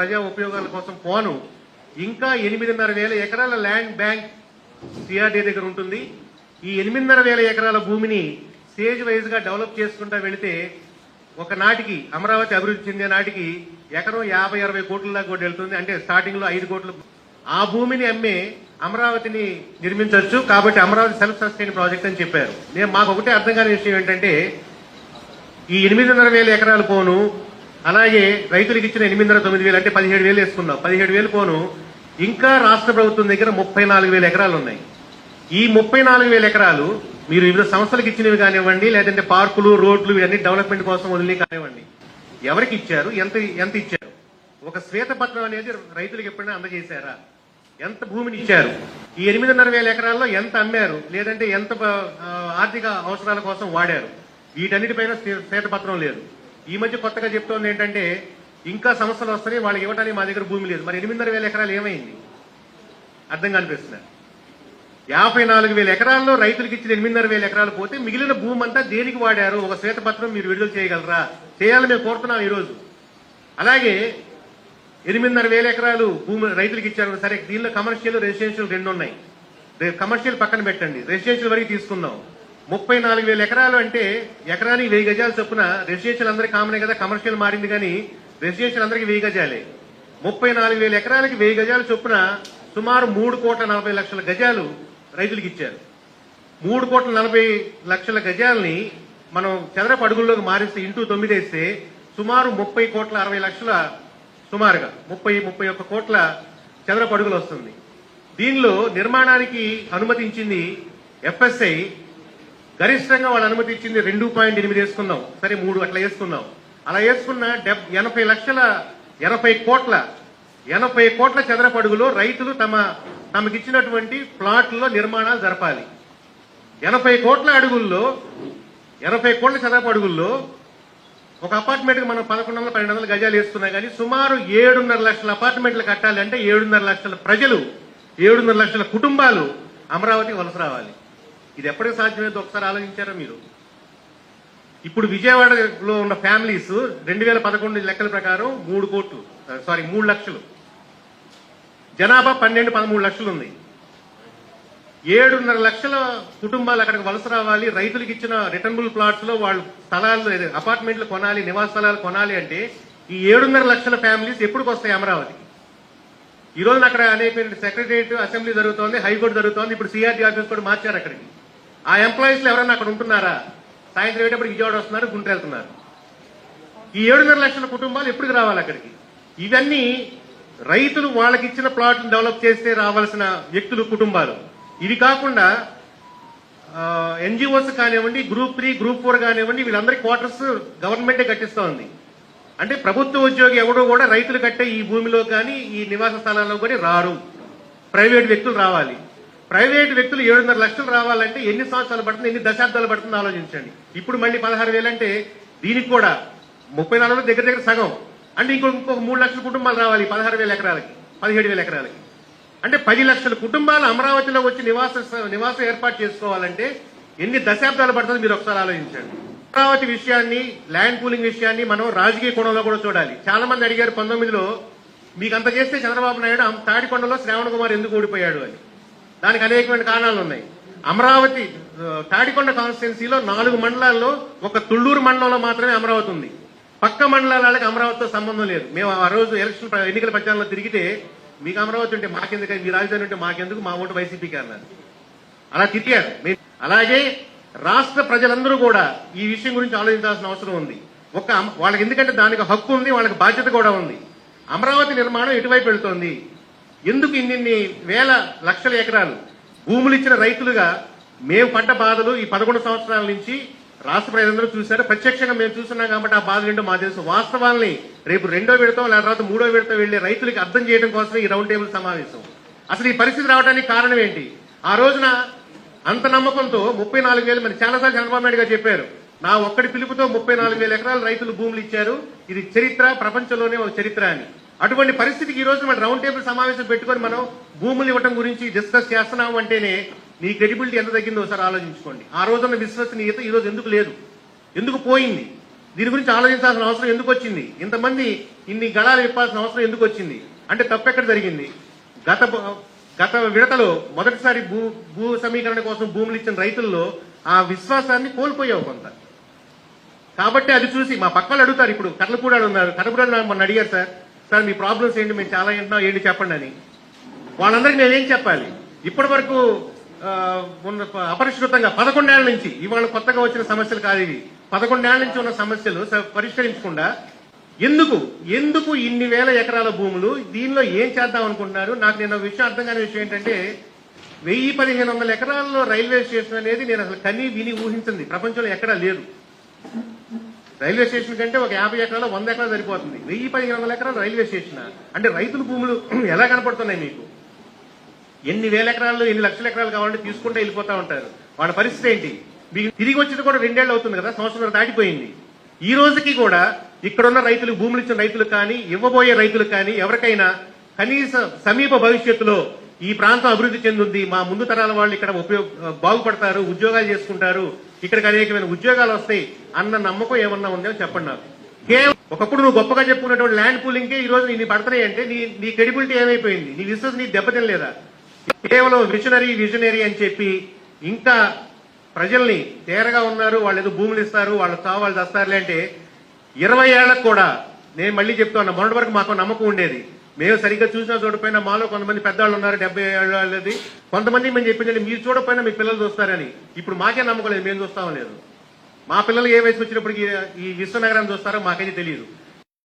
ప్రజా ఉపయోగాల కోసం పోను. ఇంకా ఎనిమిదిన్నర వేల ఎకరాల ల్యాండ్ బ్యాంక్ సిఆర్డీ దగ్గర ఉంటుంది. ఈ ఎనిమిదిన్నర వేల ఎకరాల భూమిని స్టేజ్ వైజ్గా డెవలప్ చేసుకుంటా వెళితే ఒక నాటికి అమరావతి అభివృద్ధి చెందే నాటికి ఎకరం యాభై అరవై కోట్ల దాకా కూడా వెళ్తుంది. అంటే స్టార్టింగ్లో ఐదు కోట్లు ఆ భూమిని అమ్మే అమరావతిని నిర్మించవచ్చు. కాబట్టి అమరావతి సెల్ఫ్ సస్టైన్ ప్రాజెక్ట్ అని చెప్పారు. నేను మాకు ఒకటే అర్థం కాని విషయం ఏంటంటే ఈ ఎనిమిదిన్నర వేల ఎకరాలు పోను. అలాగే రైతులకు ఇచ్చిన ఎనిమిదిన్నర తొమ్మిది వేలు అంటే పదిహేడు వేలు వేసుకున్నాం. పదిహేడు వేలు పోను. ఇంకా రాష్ట్ర ప్రభుత్వం దగ్గర ముప్పై నాలుగు వేల ఎకరాలు ఉన్నాయి. ఈ ముప్పై నాలుగు వేల ఎకరాలు మీరు వివిధ సంస్థలకు ఇచ్చినవి కానివ్వండి లేదంటే పార్కులు రోడ్లు ఇవన్నీ డెవలప్మెంట్ కోసం వదిలి కానివ్వండి. ఎవరికి ఇచ్చారు? ఎంత ఎంత ఇచ్చారు? ఒక శ్వేతపత్రం అనేది రైతులకు ఎప్పుడైనా అందజేశారా? ఎంత భూమిని ఇచ్చారు? ఈ ఎనిమిదిన్నర వేల ఎకరాల్లో ఎంత అమ్మారు? లేదంటే ఎంత ఆర్థిక అవసరాల కోసం వాడారు? వీటన్నిటిపైన శ్వేతపత్రం లేదు. ఈ మధ్య కొత్తగా చెప్తోంది ఏంటంటే ఇంకా సమస్యలు వస్తాయి వాళ్ళకి ఇవ్వడానికి మా దగ్గర భూమి లేదు. మరి ఎనిమిదిన్నర వేల ఎకరాలు ఏమైంది? అర్థం కనిపిస్తున్నారు యాభై నాలుగు వేల ఎకరాల్లో రైతులకు ఇచ్చిన ఎనిమిదిన్నర వేల ఎకరాలు పోతే మిగిలిన భూమి అంతా దేనికి వాడారు? ఒక శ్వేతపత్రం మీరు విడుదల చేయగలరా? చేయాలని మేము కోరుతున్నాం ఈరోజు. అలాగే ఎనిమిదిన్నర వేల ఎకరాలు భూమి రైతులకు ఇచ్చారు. సరే దీనిలో కమర్షియల్ రెసిడెన్షియల్ రెండు ఉన్నాయి కమర్షియల్ పక్కన పెట్టండి. రెసిడెన్షియల్ వరకు తీసుకుందాం. ముప్పై నాలుగు వేల ఎకరాలు అంటే ఎకరానికి వెయ్యి గజాలు చొప్పున రెసిడెన్షియల్ అందరికి కామనే కదా కమర్షియల్ మారింది కానీ రెసిడెన్షియల్ అందరికి వెయ్యి గజాలే. ముప్పై నాలుగు వేల ఎకరాలకి వెయ్యి గజాలు చొప్పున సుమారు మూడు కోట్ల నలభై లక్షల గజాలు రైతులకు ఇచ్చారు. మూడు కోట్ల నలభై లక్షల గజాలని మనం చదరపు అడుగుల్లోకి మారిస్తే ఇంటూ తొమ్మిది వేస్తే సుమారు ముప్పై కోట్ల అరవై లక్షల సుమారుగా ముప్పై ముప్పై ఒక్క కోట్ల చదరపు అడుగులు వస్తుంది. దీనిలో నిర్మాణానికి అనుమతించింది ఎఫ్ఎస్ఐ గరిష్టంగా వాళ్ళు అనుమతి ఇచ్చింది రెండు పాయింట్ ఎనిమిది వేసుకుందాం సరే మూడు అట్లా వేసుకుందాం అలా వేసుకున్న డెబ్ ఎనభై లక్షల ఎనభై కోట్ల ఎనభై కోట్ల చదరపడుగులో రైతులు తమ తమకిచ్చినటువంటి ప్లాట్లలో నిర్మాణాలు జరపాలి. ఎనభై కోట్ల అడుగుల్లో ఎనభై కోట్ల చదరపడుగుల్లో ఒక అపార్ట్మెంట్ మనం పదకొండు వందల పన్నెండు వందల గజాలు వేసుకున్నా కానీ సుమారు ఏడున్నర లక్షల అపార్ట్మెంట్లు కట్టాలి అంటే ఏడున్నర లక్షల ప్రజలు ఏడున్నర లక్షల కుటుంబాలు అమరావతి వలస రావాలి. ఇది ఎప్పటికి సాధ్యమైంది ఒకసారి ఆలోచించారా మీరు? ఇప్పుడు విజయవాడలో ఉన్న ఫ్యామిలీస్ రెండు వేల పదకొండు లెక్కల ప్రకారం మూడు కోట్లు సారీ మూడు లక్షలు. జనాభా పన్నెండు పదమూడు లక్షలు ఉంది. ఏడున్నర లక్షల కుటుంబాలు అక్కడికి వలస రావాలి. రైతులకు ఇచ్చిన రిటర్నబుల్ ప్లాట్స్లో వాళ్ళు స్థలాలు అపార్ట్మెంట్లు కొనాలి నివాస స్థలాలు కొనాలి అంటే ఈ ఏడున్నర లక్షల ఫ్యామిలీస్ ఎప్పటికి వస్తాయి అమరావతి? ఈ రోజున అక్కడ అనేక సెక్రటరియట్ అసెంబ్లీ జరుగుతోంది హైకోర్టు జరుగుతోంది. ఇప్పుడు సిఆర్టీ ఆఫీస్ కూడా మార్చారు అక్కడికి. ఆ ఎంప్లాయీస్ ఎవరైనా అక్కడ ఉంటున్నారా? సాయంత్రం అయ్యేటప్పుడు విజయవాడ వస్తున్నారు గుంటూరు వెళ్తున్నారు. ఈ ఏడున్నర లక్షల కుటుంబాలు ఎప్పటికి రావాలి అక్కడికి? ఇవన్నీ రైతులు వాళ్ళకి ఇచ్చిన ప్లాట్ను డెవలప్ చేస్తే రావాల్సిన వ్యక్తులు కుటుంబాలు. ఇవి కాకుండా ఎన్జిఓస్ కానివ్వండి గ్రూప్ త్రీ గ్రూప్ ఫోర్ కానివ్వండి వీళ్ళందరి క్వార్టర్స్ గవర్నమెంటే కట్టిస్తోంది అంటే ప్రభుత్వ ఉద్యోగి ఎవడో కూడా రైతులు కట్టే ఈ భూమిలో కానీ ఈ నివాస స్థలాల్లో కానీ రారు. ప్రైవేట్ వ్యక్తులు రావాలి. ప్రైవేట్ వ్యక్తులు ఏడున్నర లక్షలు రావాలంటే ఎన్ని సంవత్సరాలు పడుతుంది ఎన్ని దశాబ్దాలు పడుతుంది ఆలోచించండి. ఇప్పుడు మళ్ళీ పదహారు వేలు అంటే దీనికి కూడా ముప్పై నాలుగు దగ్గర దగ్గర సగం. అంటే ఇంకో ఇంకొక మూడు లక్షల కుటుంబాలు రావాలి పదహారు వేల ఎకరాలకి పదిహేడు వేల ఎకరాలకి. అంటే పది లక్షల కుటుంబాలు అమరావతిలో వచ్చి నివాస నివాసం ఏర్పాటు చేసుకోవాలంటే ఎన్ని దశాబ్దాలు పడుతుంది మీరు ఒకసారి ఆలోచించండి. అమరావతి విషయాన్ని ల్యాండ్ పూలింగ్ విషయాన్ని మనం రాజకీయ కోణంలో కూడా చూడాలి. చాలా మంది అడిగారు పంతొమ్మిదిలో మీకు అంత చేస్తే చంద్రబాబు నాయుడు తాడికొండలో శ్రావణ కుమార్ ఎందుకు ఓడిపోయాడు? అని. దానికి అనేకమైన కారణాలు ఉన్నాయి. అమరావతి తాడికొండ కాన్స్టిట్యున్సీలో నాలుగు మండలాల్లో ఒక తుళ్ళూరు మండలంలో మాత్రమే అమరావతి ఉంది. పక్క మండలాలకు అమరావతితో సంబంధం లేదు. మేము ఆ రోజు ఎలక్షన్ ఎన్నికల ప్రచారంలో తిరిగితే మీకు అమరావతి ఉంటే మాకెందుకు? మీ రాజధాని ఉంటే మాకెందుకు? మా ఓటు వైసీపీకి అన్నారు. అలా తిట్టారు. అలాగే రాష్ట్ర ప్రజలందరూ కూడా ఈ విషయం గురించి ఆలోచించాల్సిన అవసరం ఉంది. ఒక వాళ్ళకి ఎందుకంటే దానికి హక్కు ఉంది వాళ్ళకి బాధ్యత కూడా ఉంది. అమరావతి నిర్మాణం ఎటువైపు వెళుతోంది? ఎందుకు ఇన్నిన్ని వేల లక్షల ఎకరాలు భూములు ఇచ్చిన రైతులుగా మేము పడ్డ బాధలు ఈ పదకొండు సంవత్సరాల నుంచి రాష్ట్ర ప్రజలందరూ చూశారు. ప్రత్యక్షంగా మేము చూస్తున్నాం కాబట్టి ఆ బాధలు ఏంటో మా తెలుసు. వాస్తవాల్ని రేపు రెండో విడతాం లేదా తర్వాత మూడో విడత వెళ్ళే రైతులకి అర్థం చేయడం కోసమే ఈ రౌండ్ టేబుల్ సమావేశం. అసలు ఈ పరిస్థితి రావడానికి కారణం ఏంటి? ఆ రోజున అంత నమ్మకంతో ముప్పై నాలుగు వేలు మరి చాలాసార్లు చంద్రబాబు నాయుడు గారు చెప్పారు. నా ఒక్కడి పిలుపుతో ముప్పై నాలుగు వేల ఎకరాలు రైతులు భూములు ఇచ్చారు. ఇది చరిత్ర ప్రపంచంలోనే ఒక చరిత్ర అని. అటువంటి పరిస్థితికి ఈ రోజు మన రౌండ్ టేబుల్ సమావేశం పెట్టుకొని మనం భూములు ఇవ్వటం గురించి డిస్కస్ చేస్తున్నాం అంటేనే నీ క్రెడిబిలిటీ ఎంత తగ్గిందో ఒకసారి ఆలోచించుకోండి. ఆ రోజున్న విశ్వసనీయత ఈ రోజు ఎందుకు లేదు? ఎందుకు పోయింది? దీని గురించి ఆలోచించాల్సిన అవసరం ఎందుకు వచ్చింది? ఇంతమంది ఇన్ని గళాలు ఇప్పాల్సిన అవసరం ఎందుకు వచ్చింది? అంటే తప్పెక్కడ జరిగింది? గత గత విడతలో మొదటిసారి భూ భూ సమీకరణ కోసం భూములు ఇచ్చిన రైతుల్లో ఆ విశ్వాసాన్ని కోల్పోయావు కొంత. కాబట్టి అది చూసి మా పక్క వాళ్ళు అడుగుతారు ఇప్పుడు కట్లపూడాడు ఉన్నారు. కట్లపూడాడు నాకు మొన్న అడిగారు సార్ సార్ మీ ప్రాబ్లమ్స్ ఏంటి? మేము చాలా వింటున్నాం. ఏంటి చెప్పండి అని. వాళ్ళందరికీ నేనేం చెప్పాలి? ఇప్పటి వరకు ఉన్న అపరిష్కృతంగా పదకొండేళ్ళ నుంచి ఇవాళ కొత్తగా వచ్చిన సమస్యలు కాదు ఇవి. పదకొండేళ్ళ నుంచి ఉన్న సమస్యలు స- పరిష్కరించకుండా ఎందుకు ఎందుకు ఇన్ని వేల ఎకరాల భూములు దీనిలో ఏం చేద్దాం అనుకుంటున్నారు? నాకు నేను విషయం అర్థం కాని విషయం ఏంటంటే వెయ్యి పదిహేను వందల ఎకరాల్లో రైల్వే స్టేషన్ అనేది నేను అసలు కనీ విని ఊహించింది. ప్రపంచంలో ఎక్కడా లేదు. రైల్వే స్టేషన్ కంటే ఒక యాభై ఎకరాలు వంద ఎకరాలు సరిపోతుంది. వెయ్యి పదిహేను వందల ఎకరాలు రైల్వే స్టేషన్. అంటే రైతుల భూములు ఎలా కనపడుతున్నాయి మీకు? ఎన్ని వేల ఎకరాలు ఎన్ని లక్షల ఎకరాలు కావాలంటే తీసుకుంటే వెళ్ళిపోతా ఉంటారు. వాళ్ళ పరిస్థితి ఏంటి? మీకు తిరిగి వచ్చేది కూడా రెండేళ్ళు అవుతుంది కదా సంవత్సరం దాటిపోయింది. ఈ రోజుకి కూడా ఇక్కడున్న రైతులు భూములు ఇచ్చిన రైతులు కానీ ఇవ్వబోయే రైతులు కానీ ఎవరికైనా కనీస సమీప భవిష్యత్తులో ఈ ప్రాంతం అభివృద్ధి చెందింది. మా ముందు తరాల వాళ్ళు ఇక్కడ ఉపయోగ బాగుపడతారు ఉద్యోగాలు చేసుకుంటారు. ఇక్కడికి అనేకమైన ఉద్యోగాలు వస్తాయి అన్న నమ్మకం ఏమన్నా ఉందో చెప్పండి నాకు. కేవలం ఒకప్పుడు నువ్వు గొప్పగా చెప్పుకున్నటువంటి ల్యాండ్ పూలింగ్కే ఈ రోజు నీ పడుతున్నాయి అంటే నీ నీ క్రెడిబిలిటీ ఏమైపోయింది? నీ విశ్వాసం నీ దెబ్బతినలేదా కేవలం విజనరీ విజనరీ అని చెప్పి ఇంకా ప్రజల్ని తేరగా ఉన్నారు. వాళ్ళు ఏదో భూములు ఇస్తారు వాళ్ళు కావాలి దస్తారులే అంటే ఇరవై ఏళ్ళకు కూడా నేను మళ్ళీ చెప్తాను మొన్నటి వరకు మాకు నమ్మకం ఉండేది. మేము సరిగ్గా చూసిన చూడపోయినా మాలో కొంతమంది పెద్దవాళ్ళు ఉన్నారు డెబ్బై ఏడు వాళ్ళది. కొంతమంది మేము చెప్పిందండి మీరు చూడపోయినా మీ పిల్లలు చూస్తారని. ఇప్పుడు మాకే నమ్మకం లేదు మేము చూస్తాం లేదు. మా పిల్లలు ఏ వయసు వచ్చినప్పుడు ఈ విశ్వనగరం చూస్తారో మాకైతే తెలియదు.